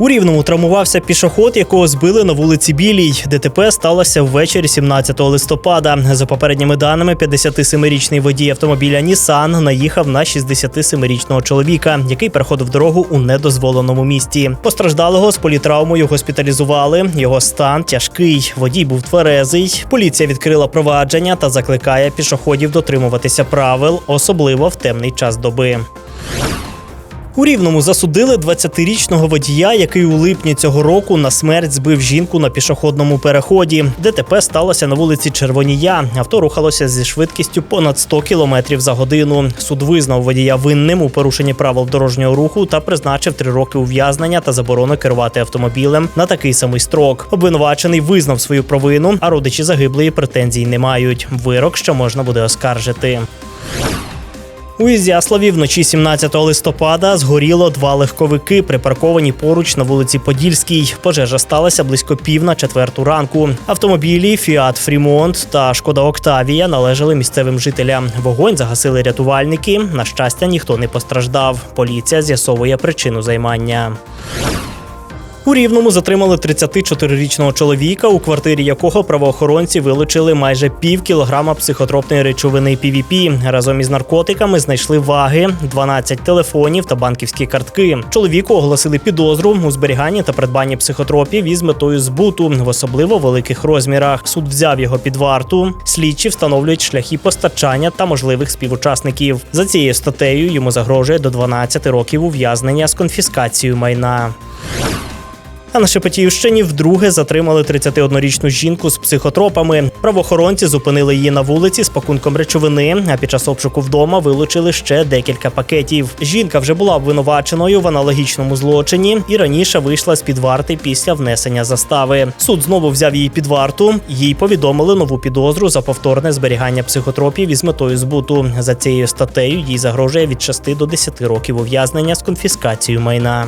У Рівному травмувався пішоход, якого збили на вулиці Білій. ДТП сталося ввечері 17 листопада. За попередніми даними, 57-річний водій автомобіля Нісан наїхав на 67-річного чоловіка, який переходив дорогу у недозволеному місті. Постраждалого з політравмою госпіталізували. Його стан тяжкий. Водій був тверезий. Поліція відкрила провадження та закликає пішоходів дотримуватися правил, особливо в темний час доби. У Рівному засудили 20-річного водія, який у липні цього року на смерть збив жінку на пішохідному переході. ДТП сталося на вулиці Червонія. Авто рухалося зі швидкістю понад 100 км за годину. Суд визнав водія винним у порушенні правил дорожнього руху та призначив три роки ув'язнення та заборону керувати автомобілем на такий самий строк. Обвинувачений визнав свою провину, а родичі загиблої претензій не мають. Вирок ще можна буде оскаржити. У Ізяславі вночі 17 листопада згоріло два легковики, припарковані поруч на вулиці Подільській. Пожежа сталася близько пів на четверту ранку. Автомобілі Фіат Фрімонт та Шкода Октавія належали місцевим жителям. Вогонь загасили рятувальники. На щастя, ніхто не постраждав. Поліція з'ясовує причину займання. У Рівному затримали 34-річного чоловіка, у квартирі якого правоохоронці вилучили майже пів кілограма психотропної речовини PVP. Разом із наркотиками знайшли ваги, 12 телефонів та банківські картки. Чоловіку оголосили підозру у зберіганні та придбанні психотропів із метою збуту в особливо великих розмірах. Суд взяв його під варту. Слідчі встановлюють шляхи постачання та можливих співучасників. За цією статтею йому загрожує до 12 років ув'язнення з конфіскацією майна. А на Шепетівщині вдруге затримали 31-річну жінку з психотропами. Правоохоронці зупинили її на вулиці з пакунком речовини. А під час обшуку вдома вилучили ще декілька пакетів. Жінка вже була обвинуваченою в аналогічному злочині і раніше вийшла з під варти після внесення застави. Суд знову взяв її під варту. Їй повідомили нову підозру за повторне зберігання психотропів із метою збуту. За цією статтею їй загрожує від 6 до 10 років ув'язнення з конфіскацією майна.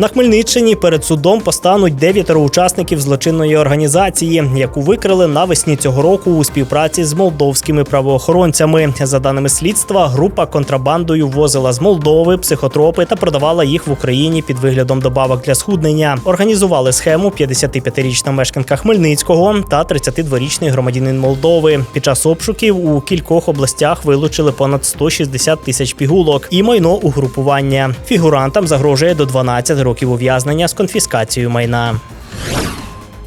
На Хмельниччині перед судом постануть дев'ятеро учасників злочинної організації, яку викрили навесні цього року у співпраці з молдовськими правоохоронцями. За даними слідства, група контрабандою возила з Молдови психотропи та продавала їх в Україні під виглядом добавок для схуднення. Організували схему 55-річна мешканка Хмельницького та 32-річний громадянин Молдови. Під час обшуків у кількох областях вилучили понад 160 тисяч пігулок і майно угрупування. Фігурантам загрожує до 12 років ув'язнення з конфіскацією майна.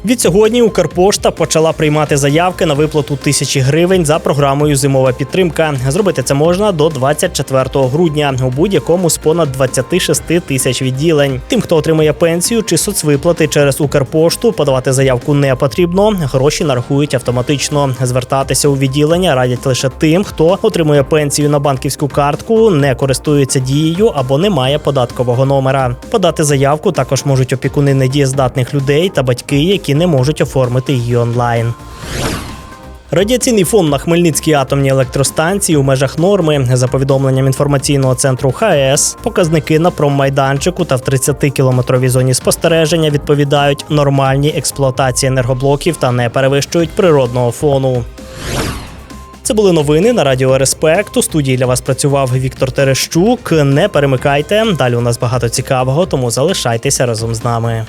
Відсьогодні Укрпошта почала приймати заявки на виплату тисячі гривень за програмою Зимова підтримка. Зробити це можна до 24 грудня у будь-якому з понад 26 тисяч відділень. Тим, хто отримує пенсію чи соцвиплати через Укрпошту, подавати заявку не потрібно. Гроші нарахують автоматично. Звертатися у відділення радять лише тим, хто отримує пенсію на банківську картку, не користується дією або не має податкового номера. Подати заявку також можуть опікуни недієздатних людей та батьки, які не можуть оформити її онлайн. Радіаційний фон на Хмельницькій атомній електростанції у межах норми, за повідомленням інформаційного центру ХАЕС, показники на промайданчику та в 30-кілометровій зоні спостереження відповідають нормальній експлуатації енергоблоків та не перевищують природного фону. Це були новини на радіо Респект. У студії для вас працював Віктор Терещук. Не перемикайте. Далі у нас багато цікавого, тому залишайтеся разом з нами.